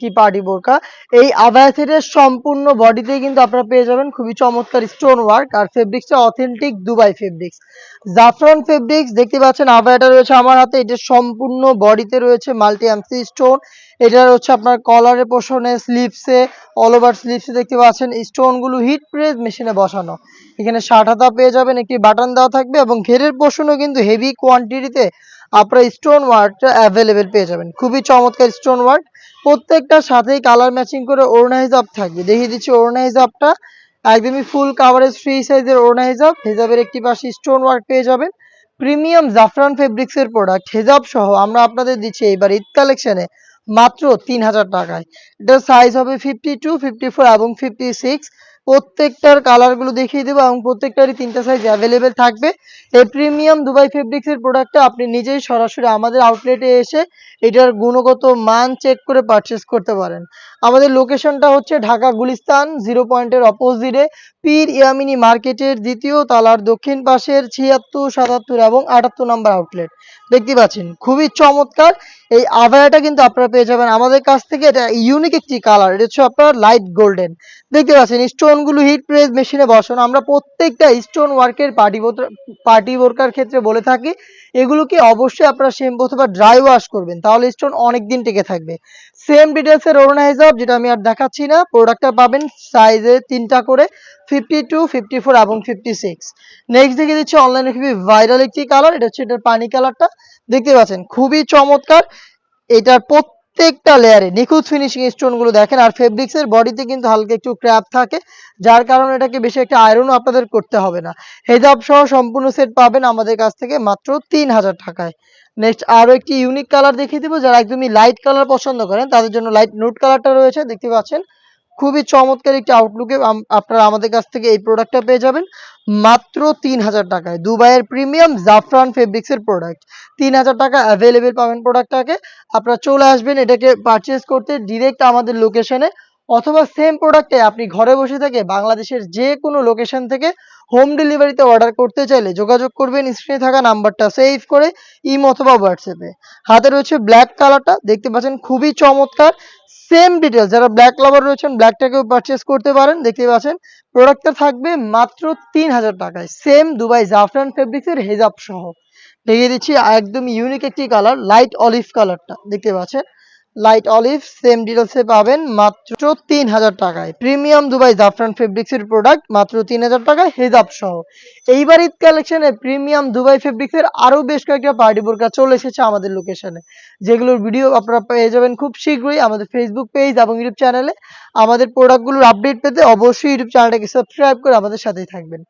কি পার্টি বোরকা? এই আভায়া সেটের সম্পূর্ণ বডিতেই কিন্তু আপনারা পেয়ে যাবেন খুবই চমৎকার স্টোন ওয়ার্ক আর ফেব্রিক্সটা অথেন্টিক দুবাই ফেব্রিক্স জাফরান ফেব্রিক্স দেখতে পাচ্ছেন আভায়াটা রয়েছে আমার হাতে, এটা সম্পূর্ণ বডিতে রয়েছে মাল্টি এমসি স্টোন এটা হচ্ছে আপনার কলারের পোষণে স্লিপসে অল ওভার স্লিভসে দেখতে পাচ্ছেন স্টোনগুলো হিট প্রেস মেশিনে বসানো। এখানে ষাট হাতা পেয়ে যাবেন, একটি বাটন দেওয়া থাকবে এবং ঘেরের পোষণও কিন্তু হেভি কোয়ান্টিটিতে আপনারা স্টোন ওয়ার্কটা অ্যাভেলেবেল পেয়ে যাবেন। খুবই চমৎকার স্টোন ওয়ার্ক প্রত্যেকটার সাথেই কালার ম্যাচিং করে ওড়না হিজাব থাকবে। দেখিয়ে দিচ্ছি ওড়না হিজাবটা একদমই ফুল কাভারেজ ফ্রি সাইজের ওড়না হিজাব হিজাবের একটি পাশে স্টোন ওয়ার্ক পেয়ে যাবেন। প্রিমিয়াম জাফরান ফেব্রিক্স এর প্রোডাক্ট হেজাব সহ আমরা আপনাদের দিচ্ছি এইবার ঈদ কালেকশনে মাত্র তিন হাজার টাকায়। এটার সাইজ হবে ফিফটি টু ফিফটি ফোর এবং ফিফটি সিক্স প্রত্যেকটার কালারগুলো দেখিয়ে দেবো এবং প্রত্যেকটারই তিনটা সাইজ অ্যাভেলেবেল থাকবে। এই প্রিমিয়াম দুবাই ফেব্রিক্স এর প্রোডাক্টটা আপনি নিজেই সরাসরি আমাদের আউটলেটে এসে এটার গুণগত মান চেক করে পারচেস করতে পারেন। আমাদের লোকেশনটা হচ্ছে ঢাকা গুলিস্তান জিরো পয়েন্টের অপোজিটে পীর ইয়ামিনী মার্কেটের দ্বিতীয় তালার দক্ষিণ পাশের ছিয়াত্তর, সাতাত্তর এবং আটাত্তর নাম্বার আউটলেট দেখতে পাচ্ছেন, খুবই চমৎকার। এই আভায়াটা কিন্তু আপনারা পেয়ে যাবেন। আমাদের কাছ থেকে এটা ইউনিক একটি কালার এটা হচ্ছে আপনার লাইট গোল্ডেন দেখতে পাচ্ছেন স্টোনগুলো হিট প্রেস মেশিনে বসানো। আমরা প্রত্যেকটা স্টোন ওয়ার্কের পার্টি পার্টি ওয়ার্কার ক্ষেত্রে বলে থাকি, এগুলোকে অবশ্যই আপনারা শ্যাম্পু অথবা ড্রাই ওয়াশ করবেন, তাহলে স্টোন অনেক দিন টিকে থাকবে। সেম ডিটেলসের ওড়না হিসাব যেটা আমি আর দেখাচ্ছি না। প্রোডাক্টটা পাবেন সাইজে তিনটা করে। ফিফটি টু ফিফটি ফোর এবং ফিফটি সিক্স নেক্সট দেখে দিচ্ছি অনলাইনে খুবই ভাইরাল একটি কালার এটা হচ্ছে এটার পানি কালারটা দেখতে পাচ্ছেন, খুবই চমৎকার। এটার প্রত্যেকটা লেয়ারে নিখুঁত ফিনিশিং স্টোনগুলো দেখেন, আর ফেব্রিক্স এর বডিতে কিন্তু হালকা একটু ক্র্যাপ থাকে, যার কারণে এটাকে বেশি একটা আয়রনও আপনাদের করতে হবে না। হেজাব সহ সম্পূর্ণ সেট পাবেন আমাদের কাছ থেকে মাত্র তিন হাজার টাকায়। নেক্সট আরও একটি ইউনিক কালার দেখিয়ে দিব, যারা একদমই লাইট কালার পছন্দ করেন, তাদের জন্য লাইট নুট কালারটা রয়েছে, দেখতে পাচ্ছেন। খুবই চমৎকার একটি আউটলুকে আপনারা আমাদের কাছ থেকে এই প্রোডাক্টটা পেয়ে যাবেন। মাত্র তিন হাজার টাকায়। দুবাইয়ের প্রিমিয়াম জাফরান ফেব্রিক্সের প্রোডাক্ট তিন হাজার টাকা অ্যাভেলেবেল পাবেন প্রোডাক্টটাকে আপনারা চলে আসবেন এটাকে পারচেস করতে ডিরেক্ট আমাদের লোকেশনে অথবা সেম প্রোডাক্টে আপনি ঘরে বসে থেকে বাংলাদেশের যে কোনো লোকেশন থেকে হোম ডেলিভারিতে অর্ডার করতে চাইলে যোগাযোগ করবেন স্ক্রিনে থাকা নাম্বারটা সেভ করে ইম অথবা হোয়াটসঅ্যাপে হাতে রয়েছে ব্ল্যাক কালারটা দেখতে পাচ্ছেন খুবই চমৎকার। সেম ডিটেলস যারা ব্ল্যাক লাভার রয়েছেন ব্ল্যাকটাকেও পারচেস করতে পারেন। দেখতে পাচ্ছেন প্রোডাক্টটা থাকবে মাত্র তিন হাজার টাকায়। সেম দুবাই জাফরান ফেব্রিক্সের হেজাব সহ। দেখিয়ে দিচ্ছি, একদম ইউনিক একটি কালার লাইট অলিভ কালারটা দেখতে পাচ্ছেন লাইট অলিভ সেম ডিটেলসে পাবেন মাত্র তিন হাজার টাকায় প্রিমিয়াম দুবাই জাফরান ফেব্রিক্সের প্রোডাক্ট মাত্র তিন হাজার টাকায় হেজাব সহ। এইবার ঈদ কালেকশনে প্রিমিয়াম দুবাই ফেব্রিক্সের আরও বেশ কয়েকটা পার্টি বোরকা চলে এসেছে আমাদের লোকেশনে যেগুলোর ভিডিও আপনারা পেয়ে যাবেন খুব শীঘ্রই আমাদের ফেসবুক পেজ এবং ইউটিউব চ্যানেলে আমাদের প্রোডাক্টগুলোর আপডেট পেতে অবশ্যই ইউটিউব চ্যানেলটাকে সাবস্ক্রাইব করে আমাদের সাথেই থাকবেন।